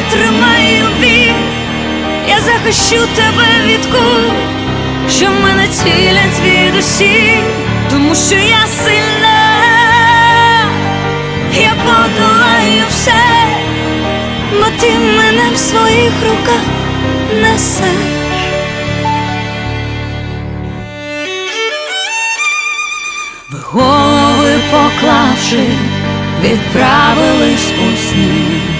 я витримаю біль, я захищу тебе від куль, що мене цілять звідусіль, тому що я сильна, я подолаю все, бо ти мене в своїх руках несеш. Ви голови поклавши, відправились у сни.